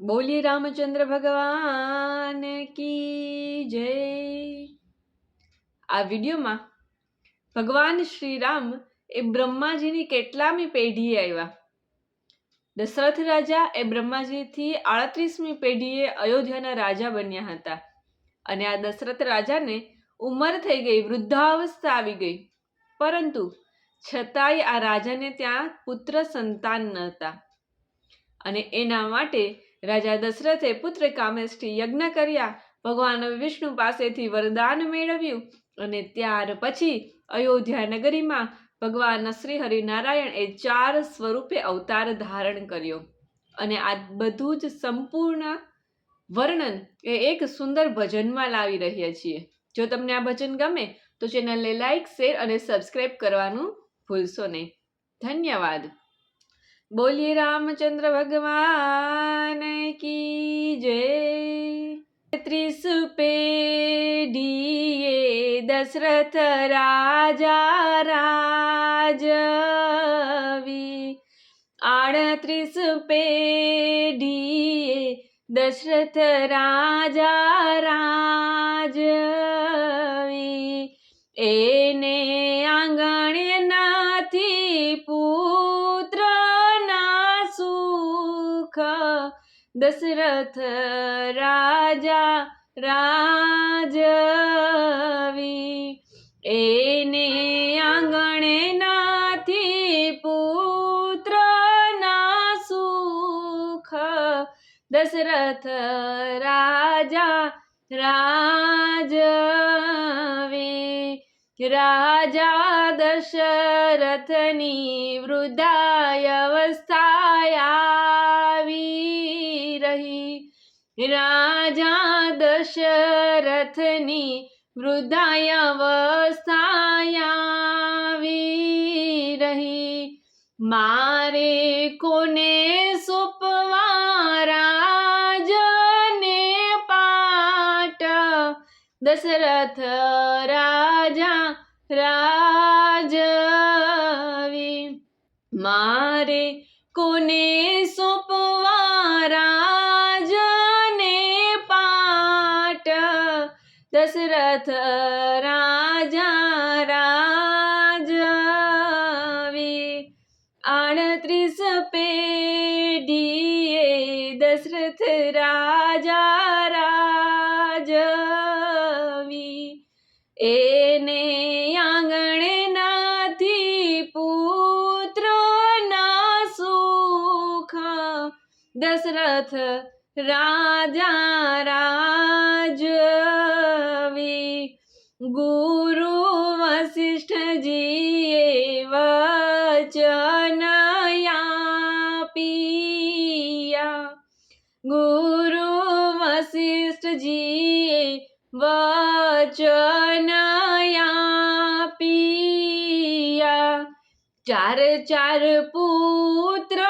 બોલીએ રામચંદ્ર ભગવાન કી જય. આ વિડીયોમાં ભગવાન શ્રી રામ એ બ્રહ્માજીની કેટલામી પેઢીએ આવ્યા. દશરથ રાજા એ બ્રહ્માજીથી આડત્રીસમી પેઢીએ અયોધ્યાના રાજા બન્યા હતા અને આ દશરથ રાજાને ઉંમર થઈ ગઈ, વૃદ્ધાવસ્થા આવી ગઈ. પરંતુ છતાંય આ રાજાને ત્યાં પુત્ર સંતાન ન હતા અને એના માટે રાજા દશરથે પુત્ર કામેષ્ઠી યજ્ઞ કર્યા. ભગવાન વિષ્ણુ પાસેથી વરદાન મેળવ્યું અને ત્યાર પછી અયોધ્યા નગરીમાં ભગવાન શ્રી હરિનારાયણ એ ચાર સ્વરૂપે અવતાર ધારણ કર્યો અને આ બધું જ સંપૂર્ણ વર્ણન એ એક સુંદર ભજનમાં લાવી રહ્યા છીએ. જો તમને આ ભજન ગમે તો ચેનલને લાઈક, શેર અને સબસ્ક્રાઈબ કરવાનું ભૂલશો નહીં. ધન્યવાદ. બોલીએ રામચંદ્ર ભગવાન કી જય. ત્રીસ પેઢીએ દશરથ રાજા રાજવી. આડત્રીસ પેઢીએ દશરથ રાજા રાજવી. એને દશરથ રાજા રાજવી. એને આંગણે નાથી પુત્ર ના સુખ. દશરથ રાજા રાજવી. રાજા દશરથની વૃદ્ધાય અવસ્થાય. રહી. રાજા દશરથની વૃદ્ધાય અવસ્થાય રહી. મારે કોને સોંપવા? રાજને પાટ. દશરથ રાજા રાજવી. મારે કોને દશરથ રાજા રાજવી આણત્રીસ પેઢીએ દશરથ, રાજા રાજવી એને આંગણે નાથી પુત્ર ના સુખ. દશરથ રાજા રાજવી ગુરુ વસિષ્ઠજીએ વચન પિયા ગુરુ વસિષ્ઠજીએ વચન પિયા ચાર ચાર પુત્ર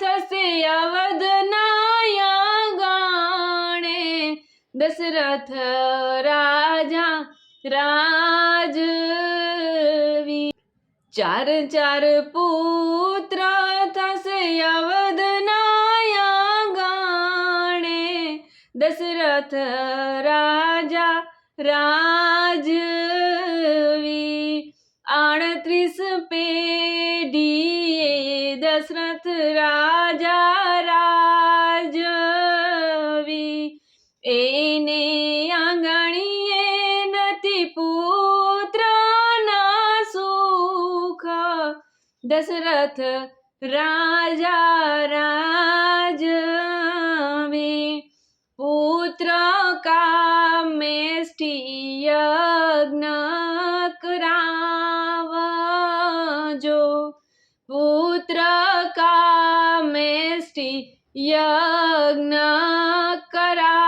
થશે અવધનાયા દશરથ રાજા રાજવી ચાર ચાર પુત્ર થશે અવધનાયા ગાણે દશરથ રાજા રાજવી આડત્રીસ પેઢીએ દશરથ રાજા દશરથ રાજા રાજવી પુત્ર કામેષ્ઠી યજ્ઞ કરાવજો પુત્ર કામેષ્ઠી યજ્ઞ કરાવજો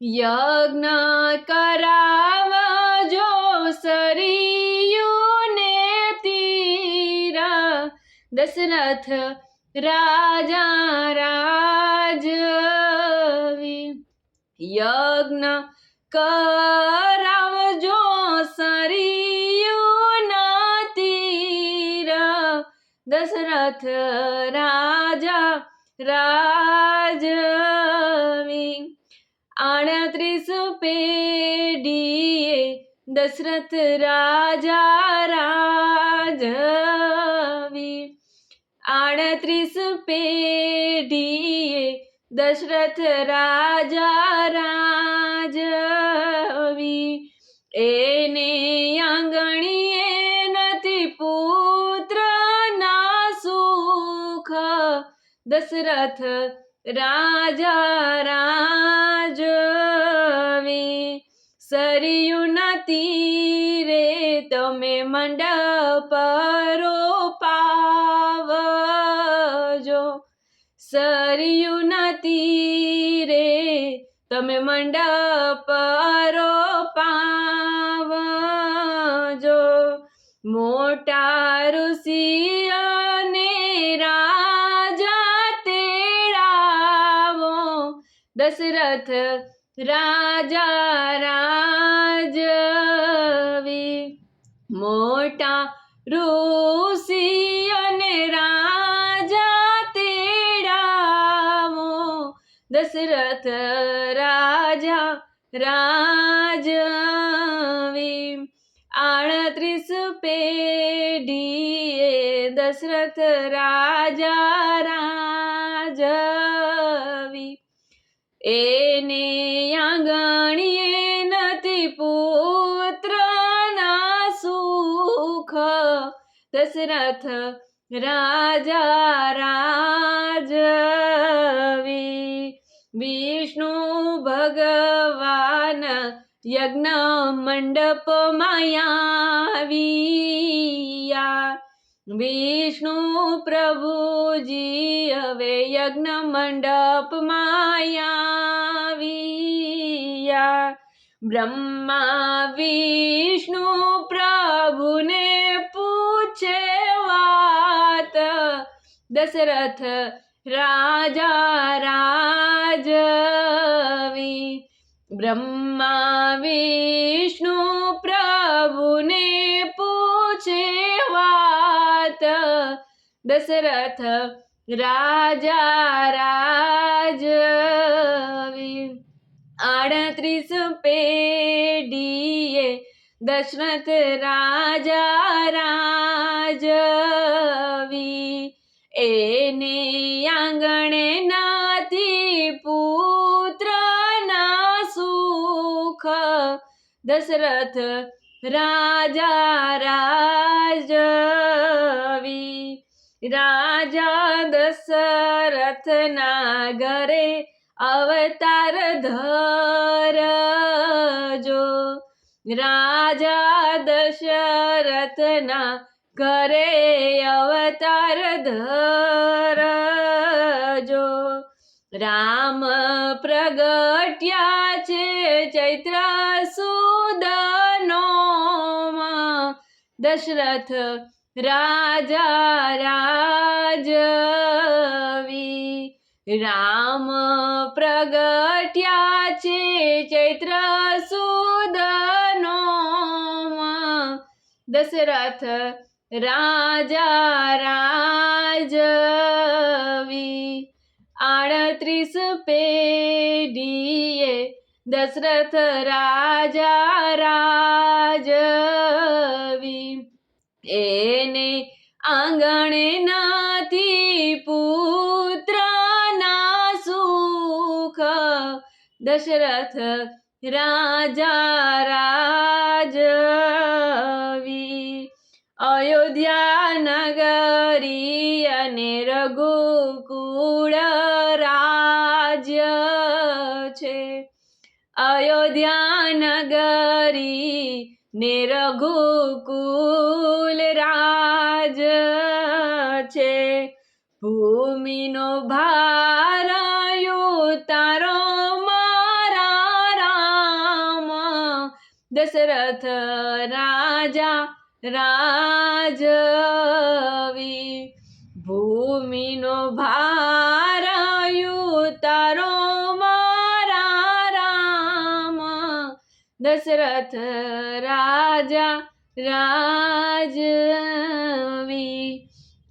યજ્ઞ કરાવજો દશરથ રાજા રાજવી યજ્ઞ કરાવજો સરિયુના તીર દશરથ રાજા રાજવી આડત્રીસ પેઢીએ દશરથ રાજા રાજવી આડત્રીસ પેઢીએ દશરથ રાજા રાજવી. એને આંગણીએ નથી પુત્ર, ના સુખ. દશરથ રાજા રાજવી. સરયુના તીરે તમે મંડપ પાવજો તમે મંડપ પાવજો. મોટા ઋષિ રાજા તેડાવો. દશરથ રાજા રાજવી. મોટા ઋષિ રાજા તેડાવો. દશરથ રાજા રાજવી આડત્રીસ પેઢીએ દશરથ રાજા રાજવી એને આંગણીએ નથી પુત્ર ના સુખ. દશરથ રાજા રાજવી વિષ્ણુ ભગવાન યજ્ઞ મંડપ માયાવિયા વિષ્ણુ પ્રભુજી હવે યજ્ઞ મંડપ માયાવિયા બ્રહ્મા વિષ્ણુ પ્રભુને પૂછે વાત. દશરથ રાજા, રાજવી, બ્રહ્મા, વિષ્ણુ, પ્રભુને પૂછે વાત. દશરથ, રાજા, રાજવી, આડત્રીસ પેઢીએ દશરથ, રાજા, રાજવી એને આંગણે નાથી પુત્ર ના સુખ. દશરથ રાજા રાજવી રાજા દશરથના ઘરે અવતાર ધરજો. રાજા દશરથના ઘરે અવતાર ધરજો. રામ પ્રગટ્યા છે ચૈત્ર સુદનો દશરથ રાજા રાજવી. રામ પ્રગટ્યા છે ચૈત્ર સુદનો દશરથ રાજા રાજવી આડત્રીસ પેઢીએ દશરથ રાજા રાજવી. એને આંગણે નાથી પુત્ર ના સુખ દશરથ રાજા રાજવી. અયોધ્યા નગરી અને રઘુકુળ રાજ્ય છે. અયોધ્યા નગરી ને રઘુકુલ રાજ છે. ભૂમિનો ભાર તારો મારા રામ, દશરથ રાજા રાજવી ભૂમિનો ભાર તારો મારા રામ. દશરથ રાજા રાજવી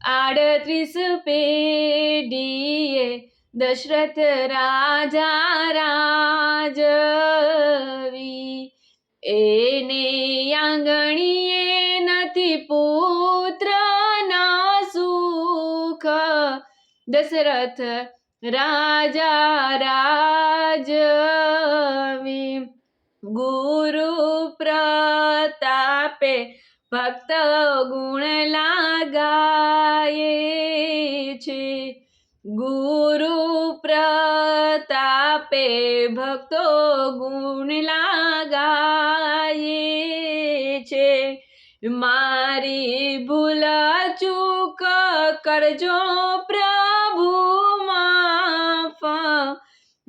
આડત્રીસ પેઢીએ દશરથ રાજા રાજવી એને આંગણીએ નથી પુત્ર ના સુખ. દશરથ રાજા રાજ ગુરુ પ્રતાપે ભક્ત ગુણ લાગાય છે. ગુરુ પ્રતાપે ભક્તો ગુણ લાગાય છે. મારી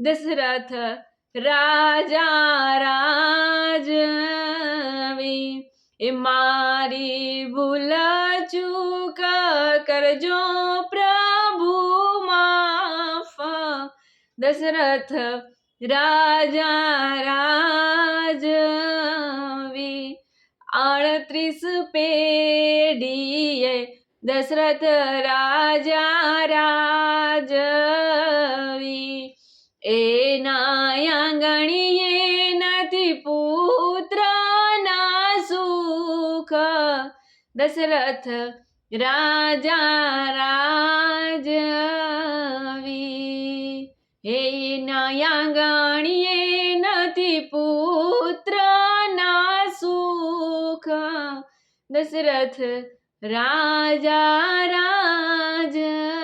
દશરથ રાજા રાજવી એ મારી ભૂલ ચૂક કરજો પ્રભુ, માફ. દશરથ રાજા રાજવી આડત્રીસ પેઢીએ દશરથ રાજા રાજવી એના આંગણીએ નથી પુત્રના સુખ. દશરથ રાજા રાજવી હે આંગણીએ નથી પુત્રના સુખ. દશરથ રાજા રાજવી